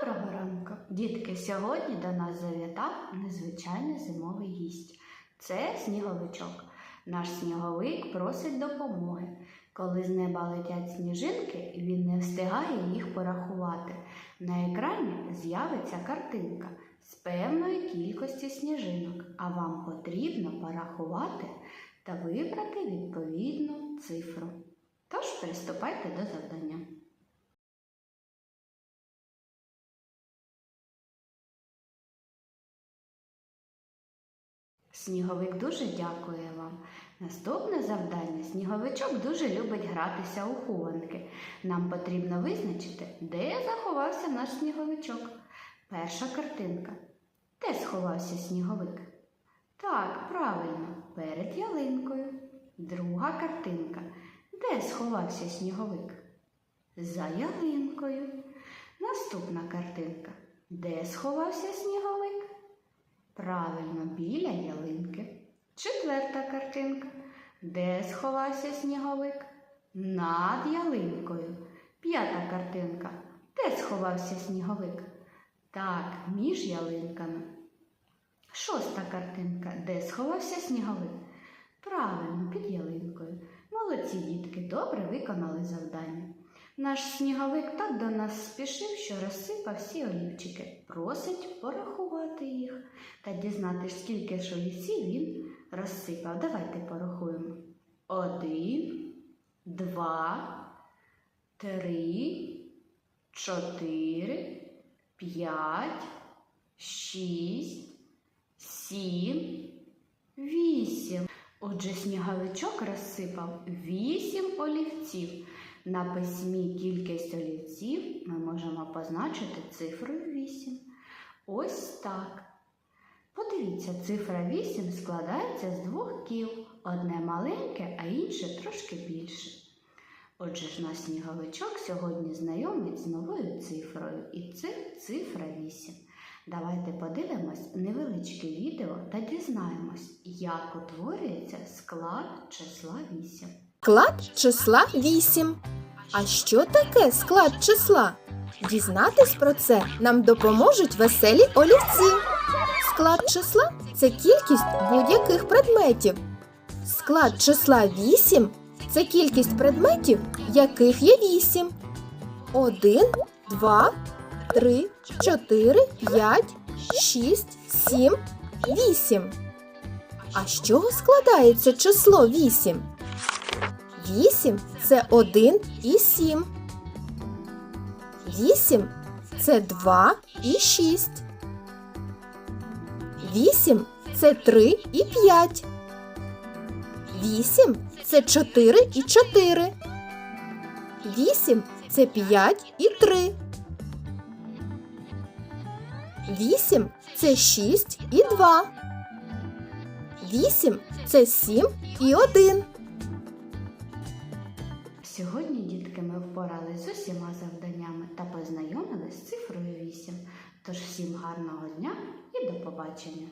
Доброго ранку! Дітки, сьогодні до нас завітав незвичайний зимовий гість. Це сніговичок. Наш сніговик просить допомоги. Коли з неба летять сніжинки, він не встигає їх порахувати. На екрані з'явиться картинка з певної кількості сніжинок, а вам потрібно порахувати та вибрати відповідну цифру. Тож приступайте до завдання. Сніговик дуже дякує вам. Наступне завдання сніговичок дуже любить гратися у хованки. Нам потрібно визначити, де заховався наш сніговичок. Перша картинка. Де сховався сніговик? Так, правильно, перед ялинкою. Друга картинка. Де сховався сніговик? За ялинкою. Наступна картинка. Де сховався сніговик? Правильно, біля ялинки. Четверта картинка. Де сховався сніговик? Над ялинкою. П'ята картинка. Де сховався сніговик? Так, між ялинками. Шоста картинка. Де сховався сніговик? Правильно, під ялинкою. Молодці дітки, добре виконали завдання. Наш сніговик так до нас спішив, що розсипав всі олівчики. Просить порахувати їх та дізнатись, скільки ж олівців він розсипав. Давайте порахуємо. Один, два, три, чотири, п'ять, шість, сім, вісім. Отже, сніговичок розсипав вісім олівців. На письмі кількість олівців ми можемо позначити цифрою 8. Ось так. Подивіться, цифра 8 складається з двох кіл. Одне маленьке, а інше трошки більше. Отже ж наш сніговичок сьогодні знайомить з новою цифрою, і це цифра 8. Давайте подивимось невеличке відео та дізнаємось, як утворюється склад числа 8. Склад числа 8. А що таке склад числа? Дізнатись про це нам допоможуть веселі олівці. Склад числа це кількість будь-яких предметів. Склад числа 8 це кількість предметів, яких є 8. 1, 2, 3, 4, 5, 6, 7, 8. А з чого складається число 8? 8 це 1 і 7. 8 це 2 і 6. 8 це 3 і 5. 8 це 4 і 4. 8 це 5 і 3. 8 це 6 і 2. 8 це 7 і 1. Сьогодні, дітки, ми впоралися з усіма завданнями та познайомились з цифрою 8. Тож всім гарного дня і до побачення!